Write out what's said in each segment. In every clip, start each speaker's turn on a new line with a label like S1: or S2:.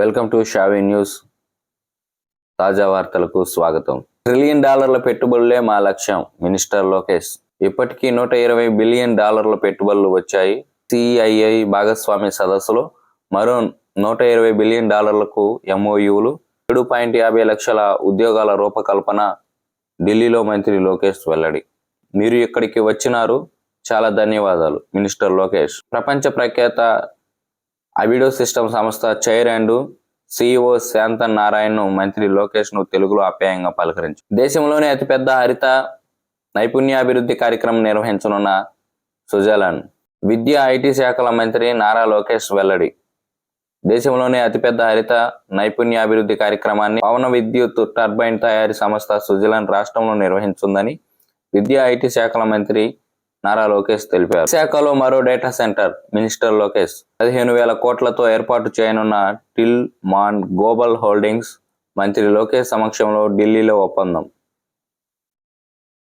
S1: Welcome to షావీ news. తాజా వార్తలకు స్వాగతం. ట్రిలియన్ డాలర్ల పెట్టుబడులే మా లక్ష్యం మినిస్టర్ లోకేష్. ఇప్పటికీ నూట ఇరవై బిలియన్ డాలర్ల పెట్టుబడులు వచ్చాయి. సిఐఐ భాగస్వామి సదస్సులో మరో నూట ఇరవై బిలియన్ డాలర్లకు ఎంఓయూలు ఏడు పాయింట్ యాభై లక్షల ఉద్యోగాల రూపకల్పన ఢిల్లీలో మంత్రి లోకేష్ వెల్లడి. మీరు ఇక్కడికి వచ్చినారు. చాలా ధన్యవాదాలు మినిస్టర్ లోకేష్. ప్రపంచ ప్రఖ్యాత అబిడో సిస్టమ్ సంస్థ chair and CEO Shanta Narayan మంత్రి లోకేష్ను తెలుగులో ఆప్యాయంగా పలకరించారు దేశంలోనే అతిపెద్ద హరిత నైపుణ్యాభివృద్ధి కార్యక్రమం నిర్వహించనున్న సుజలాన్ విద్య ఐటీ శాఖల మంత్రి నారా లోకేష్ వెల్లడి. దేశంలోనే అతిపెద్ద హరిత నైపుణ్యాభివృద్ధి కార్యక్రమాన్ని పవన విద్యుత్ టర్బైన్ తయారీ సంస్థ సుజలాన్ రాష్ట్రంలో నిర్వహించుందని విద్య ఐటీ శాఖల మంత్రి నారా లోకేష్ తెలిపారు. విశాఖలో మరో డేటా సెంటర్ మినిస్టర్ లోకేష్. పదిహేను వేల కోట్లతో ఏర్పాటు చేయనున్న టిల్ మాన్ గ్లోబల్ హోల్డింగ్స్ మంత్రి లోకేష్ సమక్షంలో ఢిల్లీలో ఒప్పందం.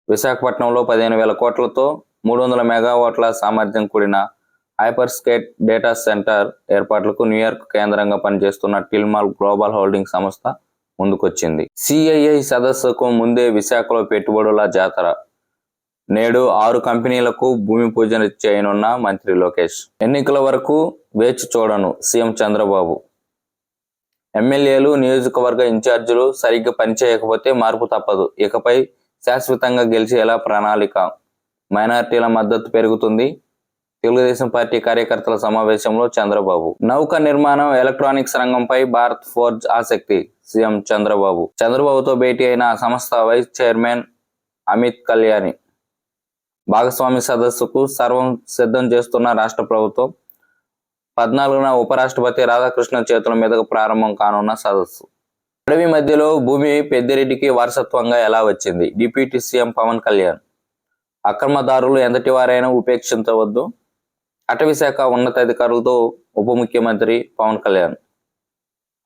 S1: విశాఖపట్నంలో పదిహేను వేల కోట్లతో మూడు వందల మెగావాట్ల సామర్థ్యం కూడిన హైపర్ స్కేట్ డేటా సెంటర్ ఏర్పాట్లకు న్యూయార్క్ కేంద్రంగా పనిచేస్తున్న టిల్మాల్ గ్లోబల్ హోల్డింగ్ సంస్థ ముందుకొచ్చింది. సిఐఐ సదస్సుకు ముందే విశాఖలో పెట్టుబడుల జాతర నేడు ఆరు కంపెనీలకు భూమి పూజ చేయనున్న మంత్రి లోకేష్. ఎన్నికల వరకు వేచి చూడను సీఎం చంద్రబాబు. ఎమ్మెల్యేలు నియోజకవర్గ ఇన్ఛార్జీలు సరిగ్గా పనిచేయకపోతే మార్పు తప్పదు. ఇకపై శాశ్వతంగా గెలిచేలా ప్రణాళిక? మైనార్టీల మద్దతు పెరుగుతుంది. తెలుగుదేశం పార్టీ కార్యకర్తల సమావేశంలో చంద్రబాబు. నౌక నిర్మాణం ఎలక్ట్రానిక్స్ రంగంపై భారత్ ఫోర్జ్ ఆసక్తి సీఎం చంద్రబాబు. చంద్రబాబుతో భేటీ అయిన ఆ సంస్థ వైస్ చైర్మన్ అమిత్ కళ్యాణి. భాగస్వామి సదస్సుకు సర్వం సిద్ధం చేస్తున్న రాష్ట్ర ప్రభుత్వం పద్నాలుగున ఉపరాష్ట్రపతి రాధాకృష్ణ చేతుల మీదుగా ప్రారంభం కానున్న సదస్సు. అడవి మధ్యలో భూమి పెద్దిరెడ్డికి వారసత్వంగా ఎలా వచ్చింది? Deputy CM Pawan Kalyan. అక్రమదారులు ఎంతటి వారైనా ఉపేక్షించవద్దు. అటవీ శాఖ ఉన్నతాధికారులతో ఉప ముఖ్యమంత్రి పవన్ కళ్యాణ్.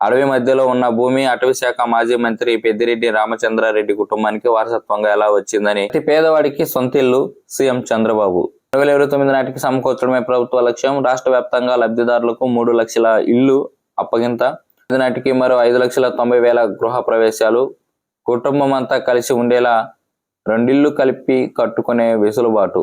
S1: అడవి మధ్యలో ఉన్న భూమి అటవీ శాఖ మాజీ మంత్రి పెద్దిరెడ్డి రామచంద్రారెడ్డి కుటుంబానికి వారసత్వంగా ఎలా వచ్చిందని ప్రతి పేదవాడికి సొంత ఇల్లు సీఎం చంద్రబాబు. రెండు వేల ఇరవై తొమ్మిది నాటికి సమకూర్చడమే ప్రభుత్వ లక్ష్యం. రాష్ట్ర వ్యాప్తంగా లబ్ధిదారులకు మూడు లక్షల ఇల్లు అప్పగింత. నాటికి మరో ఐదు లక్షల తొంభై వేల గృహ ప్రవేశాలు. కుటుంబం అంతా కలిసి ఉండేలా రెండిళ్ళు కలిపి కట్టుకునే వెసులుబాటు.